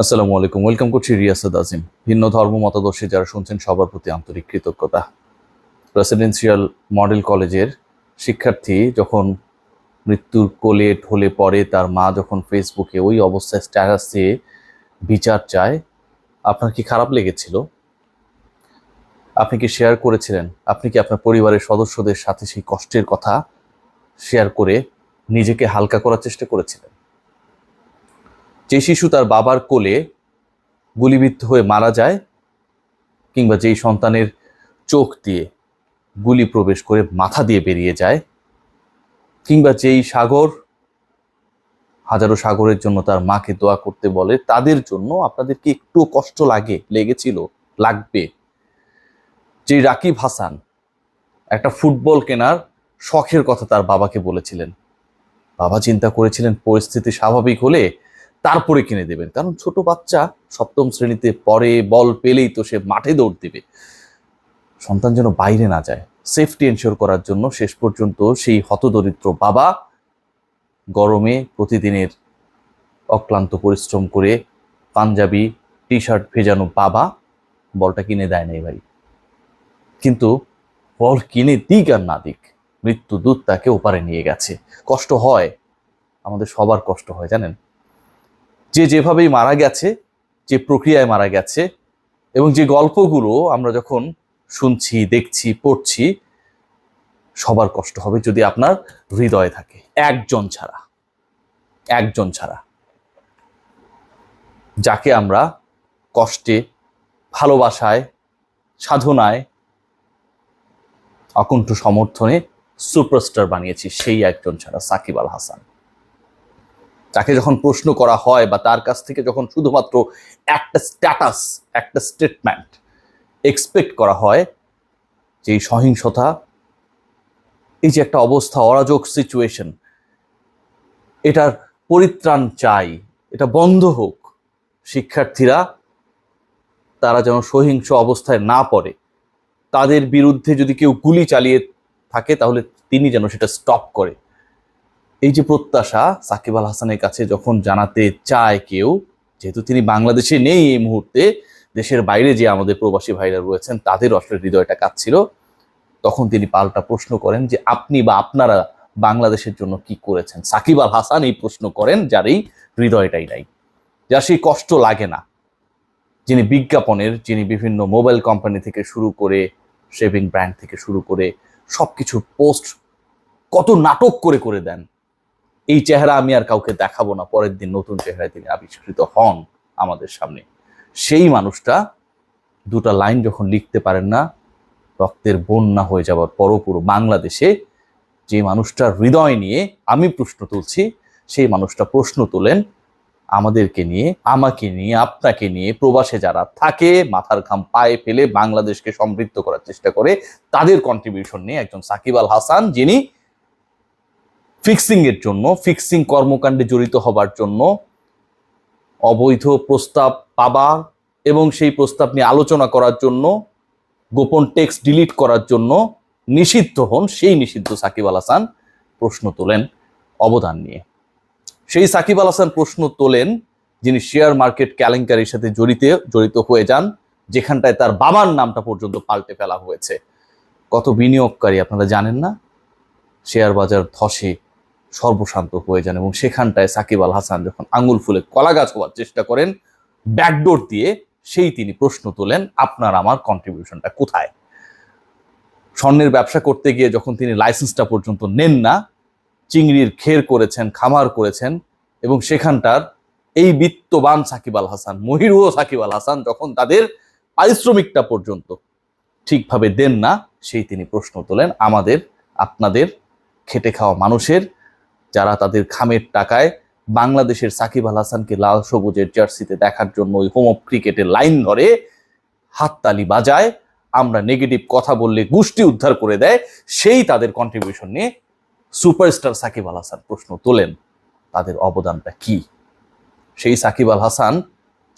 আসসালামু আলাইকুম। ওয়েলকাম করছি রিয়াসাদ আজিম। ভিন্ন ধর্ম মতাদর্শী যারা শুনছেন, সবার প্রতি আন্তরিক কৃতজ্ঞতা। রেসিডেন্সিয়াল মডেল কলেজের শিক্ষার্থী যখন মৃত্যুর কোলে ঢলে পড়ে, তার মা যখন ফেসবুকে ওই অবস্থায় স্ট্যাটাস দিয়ে বিচার চায়, আপনার কি খারাপ লেগেছিল? আপনি কি শেয়ার করেছিলেন? আপনি কি আপনার পরিবারের সদস্যদের সাথে সেই কষ্টের কথা শেয়ার করে নিজেকে হালকা করার চেষ্টা করেছিলেন? যে শিশু তার বাবার কোলে গুলিবিদ্ধ হয়ে মারা যায় কিংবা যেই সন্তানের চোখ দিয়ে গুলি প্রবেশ করে মাথা দিয়ে বেরিয়ে যায়, কিংবা যেই সাগর, হাজারো সাগরের জন্য তার মাকে দোয়া করতে বলে, তাদের জন্য আপনাদের কি একটু কষ্ট লাগে, লেগেছিল, লাগবে। যে রাকিব হাসান, একটা ফুটবল কেনার শখের কথা তার বাবাকে বলেছিলেন। বাবা চিন্তা করেছিলেন, পরিস্থিতি স্বাভাবিক হলে তারপরে কিনে দেবেন। কারণ ছোট বাচ্চা সপ্তম শ্রেণীতে পরে বল পেলেই তো সে মাঠে দৌড় দিবে। সন্তান যেন বাইরে না যায়। সেফটি এনশিওর করার জন্য শেষ পর্যন্ত সেই হতদরিদ্র বাবা গরমে প্রতিদিনের অক্লান্ত পরিশ্রম করে পাঞ্জাবি টি শার্ট ভেজানো বাবা বলটা কিনে দেয় নাই ভাই। কিন্তু বল কিনে দিক আর না দিক, মৃত্যু দূত তাকে ওপারে নিয়ে গেছে। কষ্ট হয়, আমাদের সবার কষ্ট হয়, জানেন? যে যেভাবেই মারা গেছে, যে প্রক্রিয়ায় মারা গেছে এবং যে গল্পগুলো আমরা যখন শুনছি, দেখছি, পড়ছি, সবার কষ্ট হবে যদি আপনার হৃদয় থাকে। একজন ছাড়া একজন ছাড়া। যাকে আমরা কষ্টে, ভালোবাসায়, সাধনায়, অকুণ্ঠ সমর্থনে সুপারস্টার বানিয়েছি, সেই একজন ছাড়া সাকিব আল হাসান। তাকে যখন প্রশ্ন করা হয় বা তার কাছ থেকে যখন শুধুমাত্র একটা স্ট্যাটাস একটা স্টেটমেন্ট এক্সপেক্ট করা হয়, যে সহিংসতা, এই যে একটা অবস্থা, অরাজক সিচুয়েশন এটার পরিত্রাণ চাই, এটা বন্ধ হোক, শিক্ষার্থীরা, তারা যেন সহিংস অবস্থায় না পড়ে, তাদের বিরুদ্ধে যদি কেউ গুলি চালিয়ে থাকে, তাহলে তিনি যেন সেটা স্টপ করে। এই যে প্রত্যাশা সাকিব আল হাসানের কাছে যখন জানাতে চায় কেউ, যেহেতু তিনি বাংলাদেশে নেই এই মুহূর্তে, দেশের বাইরে যে আমাদের প্রবাসী ভাইরা রয়েছেন, তাদের আসলে হৃদয়টা কাঁদছিল তখন তিনি পাল্টা প্রশ্ন করেন যে, আপনি বা আপনারা বাংলাদেশের জন্য কি করেছেন? সাকিব আল হাসান এই প্রশ্ন করেন, যার এই হৃদয়টাই নাই। যার সেই কষ্ট লাগে না। যিনি বিজ্ঞাপনের, যিনি বিভিন্ন মোবাইল কোম্পানি থেকে শুরু করে, শেভিং ব্র্যান্ড থেকে শুরু করে সবকিছু পোস্ট কত নাটক করে করে দেন। এই চেহারা আমি আর কাউকে দেখাবো না। পরের দিন নতুন চেহারায় তিনি আবিষ্কৃত হন আমাদের সামনে। সেই মানুষটা দুটা লাইন যখন লিখতে পারেন না, রক্তের বন্যা হয়ে যাওয়ার পরও পুরো বাংলাদেশে যে মানুষটার হৃদয় নিয়ে আমি প্রশ্ন তুলছি, সেই মানুষটা প্রশ্ন তোলেন, আমাদেরকে নিয়ে, আমাকে নিয়ে, আপনাকে নিয়ে, প্রবাসে যারা থাকে, মাথার ঘাম পায়ে ফেলে বাংলাদেশকে সমৃদ্ধ করার চেষ্টা করে, তাদের কন্ট্রিবিউশন নিয়ে একজন সাকিব আল হাসান, যিনি ফিক্সিং এর জন্য ফিক্সিং কর্মকাণ্ডে জড়িত হবার জন্য অবৈধ প্রস্তাব পাবা এবং সেই প্রস্তাব নিয়ে আলোচনা করার জন্য, গোপন টেক্সট ডিলিট করার জন্য নিষিদ্ধ হন, সেই নিষিদ্ধ সাকিব আল হাসান প্রশ্ন তোলেন অবদান নিয়ে। সেই সাকিব আল হাসান প্রশ্ন তোলেন যিনি শেয়ার মার্কেট কেলেঙ্কারির সাথে জড়িত জড়িত হয়ে যান, যেখানটায় তার বাবার নামটা পর্যন্ত পাল্টে ফেলা হয়েছে। কত বিনিয়োগকারী আপনারা জানেন না? শেয়ার বাজার ধসে সর্বশান্ত হয়ে যান এবং সেখানটায় সাকিব আল হাসান যখন আঙুল ফুলে কলা গাছ হওয়ার চেষ্টা করেন, ব্যাকডোর দিয়ে সেই তিনি প্রশ্ন তোলেন, আপনার আমার কন্ট্রিবিউশনটা কোথায়? স্বর্ণের ব্যবসা করতে গিয়ে যখন তিনি লাইসেন্সটা পর্যন্ত নেন না, চিংড়ির খের করেছেন, খামার করেছেন এবং সেখানটার এই বিত্তবান সাকিব আল হাসান মহিরুও সাকিব আল হাসান যখন তাদের পারিশ্রমিকটা পর্যন্ত ঠিকভাবে দেন না, সেই তিনি প্রশ্ন তোলেন, আমাদের, আপনাদের খেটে খাওয়া মানুষের যারা তাদের খামের টাকায় বাংলাদেশের সাকিব আল হাসানকে লাল সবুজের জার্সিতে দেখার জন্য ওই হোম অফ ক্রিকেটের লাইন ধরে হাততালি বাজায়, আমরা নেগেটিভ কথা বললে গোষ্ঠী উদ্ধার করে দেয়, সেই তাদের কন্ট্রিবিউশন নিয়ে সুপারস্টার সাকিব আল হাসান প্রশ্ন তোলেন, তাদের অবদানটা কি? সেই সাকিব আল হাসান,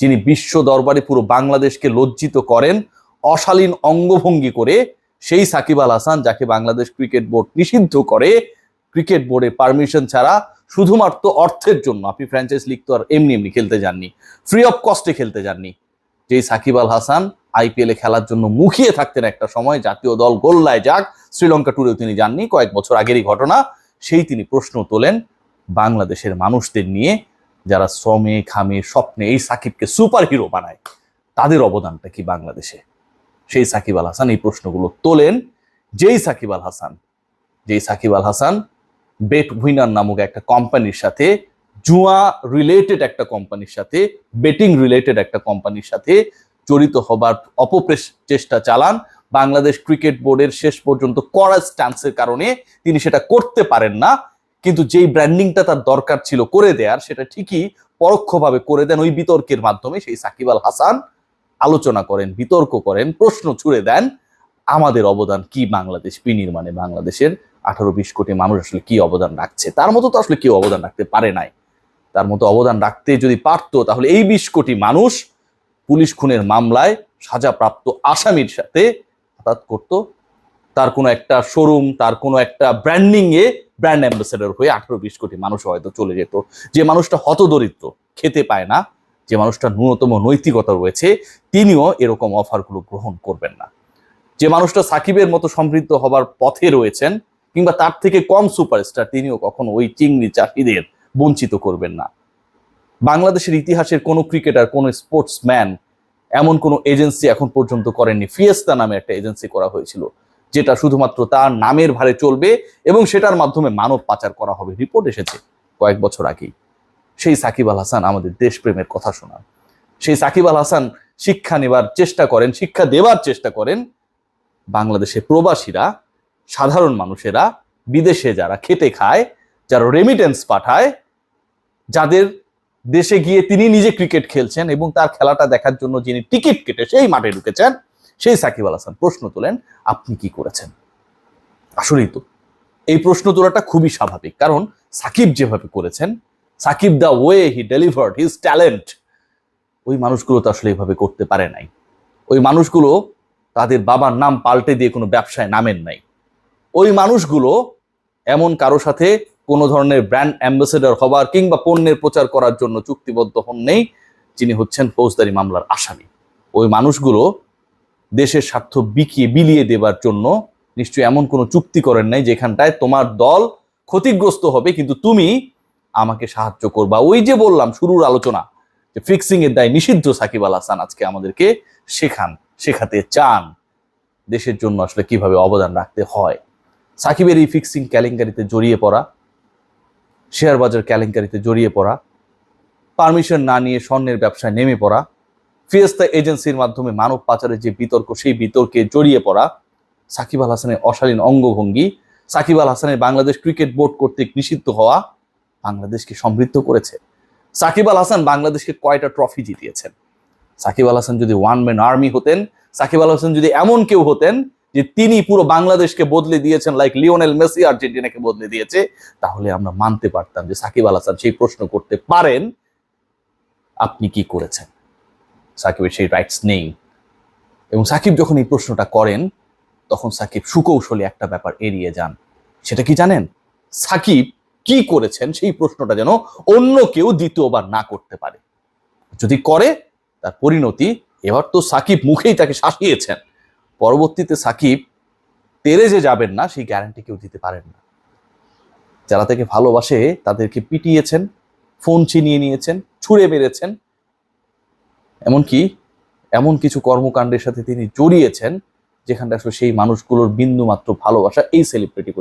যিনি বিশ্ব দরবারে পুরো বাংলাদেশকে লজ্জিত করেন, অশালীন অঙ্গভঙ্গি করে, সেই সাকিব আল হাসান যাকে বাংলাদেশ ক্রিকেট বোর্ড নিষিদ্ধ করে ক্রিকেট বোর্ডের পারমিশন ছাড়া শুধুমাত্র অর্থের জন্য, আপনি ফ্র্যাঞ্চাইজ লিগ তো আর এমনি এমনি খেলতে যাননি ফ্রি অফ কস্টে খেলতে যাননি। যেই সাকিব আল হাসান আইপিএলে খেলার জন্য মুখিয়ে থাকতেন একটা সময়, জাতীয় দল গোল্লায় যাক, শ্রীলঙ্কা ট্যুরেও তিনি যাননি, কয়েক বছর আগেরই ঘটনা, সেই তিনি প্রশ্ন তোলেন বাংলাদেশের মানুষদের নিয়ে, যারা শ্রমে খামে স্বপ্নে এই সাকিবকে সুপার হিরো বানায়, তাদের অবদানটা কি বাংলাদেশে? সেই সাকিব আল হাসান এই প্রশ্নগুলো তোলেন, যেই সাকিব আল হাসান, যেই সাকিব আল হাসান বেট উইনার নামক একটা কোম্পানির সাথে জুয়া রিলেটেড একটা কোম্পানির সাথে বেটিং রিলেটেড একটা কোম্পানির সাথে জড়িত হবার অপপ্রেস চেষ্টা চালান। বাংলাদেশ ক্রিকেট বোর্ডের শেষ পর্যন্ত কড়া স্ট্যান্সের কারণে তিনি সেটা করতে পারেন না। কিন্তু যেই ব্র্যান্ডিংটা তার দরকার ছিল করে দেয়ার, সেটা ঠিকই পরোক্ষভাবে করে দেন ওই বিতর্কের মাধ্যমে। সেই সাকিব আল হাসান আলোচনা করেন, বিতর্ক করেন, প্রশ্ন ছুড়ে দেন, আমাদের অবদান কি বাংলাদেশ? বিনির্মাণে বাংলাদেশের আঠারো বিশ কোটি মানুষ আসলে কি অবদান রাখছে? তার মতো তো আসলে কেউ অবদান রাখতে পারে নাই। তার মতো অবদান রাখতে যদি পারতো, তাহলে এই বিশ কোটি মানুষ পুলিশ খুনের মামলায় সাজাপ্রাপ্ত আসামির সাথে হঠাৎ করতো। তার কোনো একটা শোরুম তার কোনো একটা ব্র্যান্ডিং এ ব্র্যান্ড অ্যাম্বাসেডর হয়ে আঠারো বিশ কোটি মানুষ হয়তো চলে যেত। যে মানুষটা হতদরিদ্র, খেতে পায় না, যে মানুষটা ন্যূনতম নৈতিকতা রয়েছে, তিনিও এরকম অফারগুলো গ্রহণ করবেন না। যে মানুষটা সাকিবের মতো সমৃদ্ধ হবার পথে রয়েছেন কিংবা তার থেকে কম সুপারস্টার তিনিও কখনো ওই চিংড়ি চাষিদের বঞ্চিত করবেন না। বাংলাদেশের ইতিহাসের কোনো ক্রিকেটার, কোনো স্পোর্টসম্যান এমন কোনো এজেন্সি এখন পর্যন্ত করেননি। ফিয়েস্তা নামে একটা এজেন্সি করা হয়েছিল, যেটা শুধুমাত্র তার নামের ভারে চলবে এবং সেটার মাধ্যমে মানব পাচার করা হবে। রিপোর্ট এসেছে কয়েক বছর আগেই। সেই সাকিব আল হাসান আমাদের দেশপ্রেমের কথা শোনান। সেই সাকিব আল হাসান শিক্ষা নেবার চেষ্টা করেন, শিক্ষা দেবার চেষ্টা করেন বাংলাদেশে প্রবাসীরা সাধারণ মানুষেরা বিদেশে যারা খেটে খায়, যারা রেমিটেন্স পাঠায়, যাদের দেশে গিয়ে তিনি নিজে ক্রিকেট খেলছেন এবং তার খেলাটা দেখার জন্য যিনি টিকিট কেটে সেই মাঠে ঢুকেছেন, সেই সাকিব আল হাসান প্রশ্ন তোলেন, আপনি কি করেছেন? আসলেই তো, এই প্রশ্ন তোলাটা খুবই স্বাভাবিক। কারণ সাকিব যেভাবে করেছেন, Shakib the way he delivered his talent ওই মানুষগুলো তো আসলে এইভাবে করতে পারে নাই। ওই মানুষগুলো তাদের বাবার নাম পাল্টে দিয়ে কোনো ব্যবসায় নামেন নাই। ওই মানুষগুলো এমন কারও সাথে কোনো ধরনের ব্র্যান্ড অ্যাম্বাসেডর হবার কিংবা পণ্যের প্রচার করার জন্য চুক্তিবদ্ধ হন নেই, যিনি হচ্ছেন ফৌজদারি মামলার আসামি। ওই মানুষগুলো দেশের স্বার্থ বিকিয়ে, বিলিয়ে দেবার জন্য নিশ্চয়ই এমন কোনো চুক্তি করেন নাই যেখানটায় তোমার দল ক্ষতিগ্রস্ত হবে, কিন্তু তুমি আমাকে সাহায্য করবা। ওই যে বললাম শুরুর আলোচনা, যে ফিক্সিং এর দায় নিষিদ্ধ সাকিব আল হাসান আজকে আমাদেরকে শেখান, শেখাতে চান। দেশের জন্য আসলে কীভাবে অবদান রাখতে হয়। সাকিবের এই ফিক্সিং কেলেঙ্কারিতে জড়িয়ে পড়া, শেয়ার বাজার কেলেঙ্কারিতে জড়িয়ে পড়া পারমিশন না নিয়ে স্বর্ণের ব্যবসায় নেমে পড়া ফিয়েস্তা এজেন্সির মাধ্যমে মানব পাচারের যে বিতর্ক, সেই বিতর্কে জড়িয়ে পড়া, সাকিব আল হাসানের অশালীন অঙ্গভঙ্গি, সাকিব আল হাসানের বাংলাদেশ ক্রিকেট বোর্ড কর্তৃক নিষিদ্ধ হওয়া বাংলাদেশকে সমৃদ্ধ করেছে। সাকিব আল হাসান বাংলাদেশকে কয়টা ট্রফি জিতিয়েছেন? সাকিব আল হাসান যদি ওয়ান ম্যান আর্মি হতেন, সাকিব আল হাসান যদি এমন কেউ হতেন যে তিনি পুরো বাংলাদেশকে বদলে দিয়েছেন লাইক লিওনেল মেসি আর্জেন্টিনাকে বদলে দিয়েছে, তাহলে আমরা মানতে পারতাম যে সাকিব আল হাসান সেই প্রশ্ন করতে পারেন, আপনি কি করেছেন? সাকিবের সেই রাইটস নেই। এবং সাকিব যখন এই প্রশ্নটা করেন, তখন সাকিব সুকৌশলী একটা ব্যাপার এড়িয়ে যান। সেটা কি জানেন? সাকিব কি করেছেন সেই প্রশ্নটা যেন অন্য কেউ দ্বিতীয়বার না করতে পারে। যদি করে, তার পরিণতি, এবার তো সাকিব মুখেই তাকে শাসিয়েছেন। পরবর্তীতে সাকিব তেরে যে যাবেন না, সেই গ্যারান্টি কেউ দিতে পারেন না। যারা তাকে ভালোবাসে, তাদেরকে পিটিয়েছেন, ফোন ছিনিয়ে নিয়েছেন, ছুঁড়ে মেরেছেন, এমনকি এমন কিছু কর্মকাণ্ডের সাথে তিনি জড়িয়েছেন, যেখানটা আসলে সেই মানুষগুলোর বিন্দু মাত্র ভালোবাসা এই সেলিব্রিটি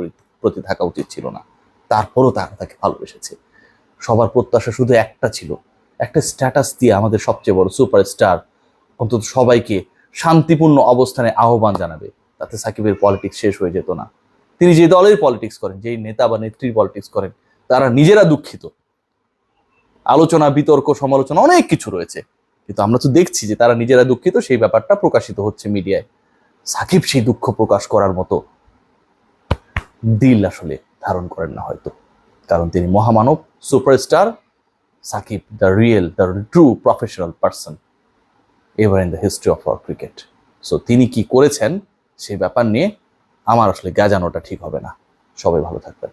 প্রতি থাকা উচিত ছিল না। তারপরও তারা তাকে ভালোবেসেছে। সবার প্রত্যাশা শুধু একটা ছিল। একটা স্ট্যাটাস দিয়ে আমাদের সবচেয়ে বড় সুপারস্টার অন্তত সবাইকে শান্তিপূর্ণ অবস্থানে আহ্বান জানাবে, তাতে সাকিবের পলিটিক্স শেষ হয়ে যেত না। তিনি যে দলের পলিটিক্স করেন, যেই নেতা বা নেত্রীর পলিটিক্স করেন, তারা নিজেরা দুঃখিত। আলোচনা, বিতর্ক, সমালোচনা অনেক কিছু রয়েছে। কিন্তু আমরা তো দেখছি যে তারা নিজেরা দুঃখিত, সেই ব্যাপারটা প্রকাশিত হচ্ছে মিডিয়ায়। সাকিব সেই দুঃখ প্রকাশ করার মতো দিল আসলে ধারণ করেন না হয়তো। কারণ তিনি মহামানব superstar Shakib the real the true professional person ever in the history of our cricket so তিনি কি করেছেন সেই ব্যাপার নিয়ে আমার আসলে গাজানোটা ঠিক হবে না। সবাই ভালো থাকবেন।